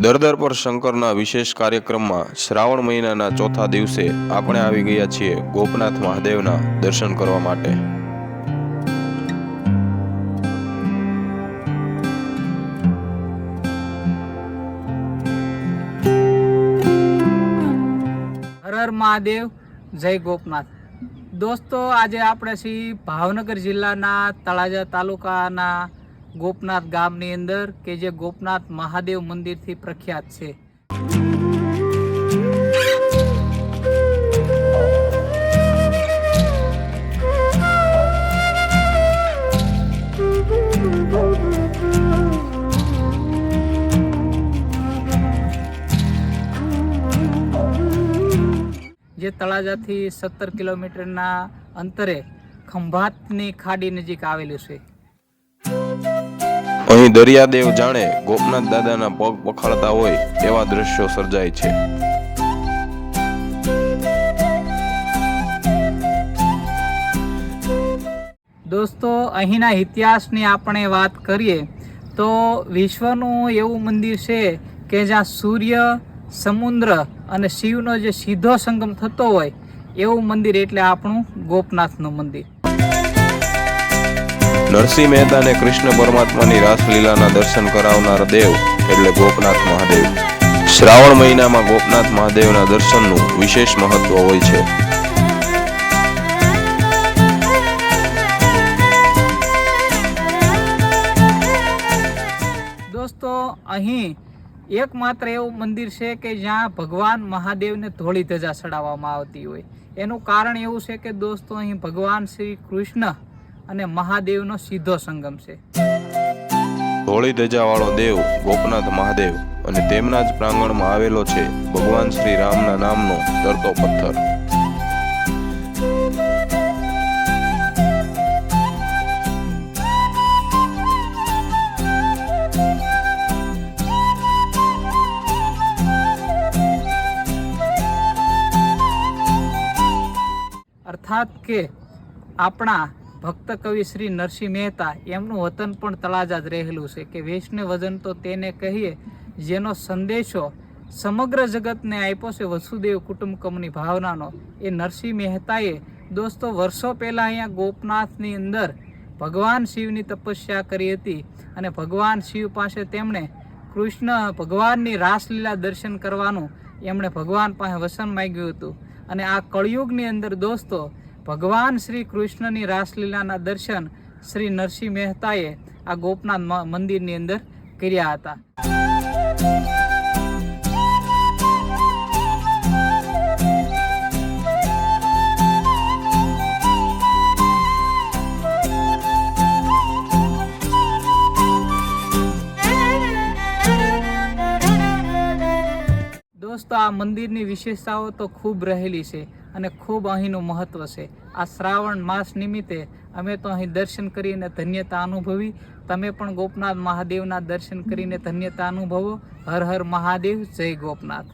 દરદર પર શંકરના વિશેષ કાર્યક્રમમાં શ્રાવણ મહિનાના ચોથા દિવસે આપણે આવી ગયા છીએ ગોપનાથ મહાદેવના દર્શન કરવા માટે. હર મહાદેવ, જય ગોપનાથ. દોસ્તો, આજે આપણે છીએ ભાવનગર જિલ્લાના તળાજા તાલુકાના ગોપનાથ ગામની અંદર કે જે ગોપનાથ મહાદેવ મંદિરથી પ્રખ્યાત છે. જે તળાજાથી સત્તર કિલોમીટરના અંતરે ખંભાતની ખાડી નજીક આવેલું છે. અહીં દરિયાદેવ જાણે ગોપનાથ દાદાના પગ પખાડતા હોય એવા દ્રશ્યો સર્જાય છે. દોસ્તો, અહીંના ઇતિહાસની આપણે વાત કરીએ, તો વિશ્વનું એવું મંદિર છે કે જ્યાં સૂર્ય, સમુદ્ર અને શિવનો જે સીધો સંગમ થતો હોય, એવું મંદિર એટલે આપણું ગોપનાથનું મંદિર. નરસિંહ મહેતાને કૃષ્ણ પરમાત્માની રાસલીલાના દર્શન કરાવનાર દેવ એટલે ગોપનાથ મહાદેવ. શ્રાવણ મહિનામાં ગોપનાથ મહાદેવના દર્શનનું વિશેષ મહત્વ હોય છે. દોસ્તો, અહીં એકમાત્ર એવું મંદિર છે કે જ્યાં ભગવાન મહાદેવને ધોળી ધજા ચડાવવામાં આવતી હોય. એનું કારણ એવું છે કે દોસ્તો, અહીં ભગવાન શ્રી કૃષ્ણ અને મહાદેવનો સીધો સંગમ છે. ધોળી ધજાવાળો દેવ ગોપનાથ મહાદેવ અને તેમના જ પ્રાંગણમાં આવેલો છે ભગવાન શ્રી રામના નામનો તરતો પથ્થર. અર્થાત કે આપણા ભક્ત કવિ શ્રી નરસિંહ મહેતા એમનું વતન પણ તળાજા જ રહેલું છે કે વૈષ્ણવ વજન તો તેને કહીએ જેનો સંદેશો સમગ્ર જગતને આપ્યો છે વસુદેવ કુટુંબકમની ભાવનાનો. એ નરસિંહ મહેતાએ દોસ્તો વર્ષો પહેલાં અહીંયા ગોપનાથની અંદર ભગવાન શિવની તપસ્યા કરી હતી અને ભગવાન શિવ પાસે તેમણે કૃષ્ણ ભગવાનની રાસલીલા દર્શન કરવાનું એમણે ભગવાન પાસે વસન માગ્યું હતું. અને આ કળિયુગની અંદર દોસ્તો ભગવાન શ્રી કૃષ્ણની રાસલીલાના દર્શન શ્રી નરસિંહ મહેતાએ આ ગોપનાથ મંદિરની અંદર કર્યા હતા. દોસ્તો આ મંદિરની વિશેષતાઓ તો ખૂબ રહેલી છે અને ખૂબ અહીંનું મહત્ત્વ છે. આ શ્રાવણ માસ નિમિત્તે અમે તો અહીં દર્શન કરીને ધન્યતા અનુભવી. તમે પણ ગોપનાથ મહાદેવના દર્શન કરીને ધન્યતા અનુભવો. હર હર મહાદેવ, જય ગોપનાથ.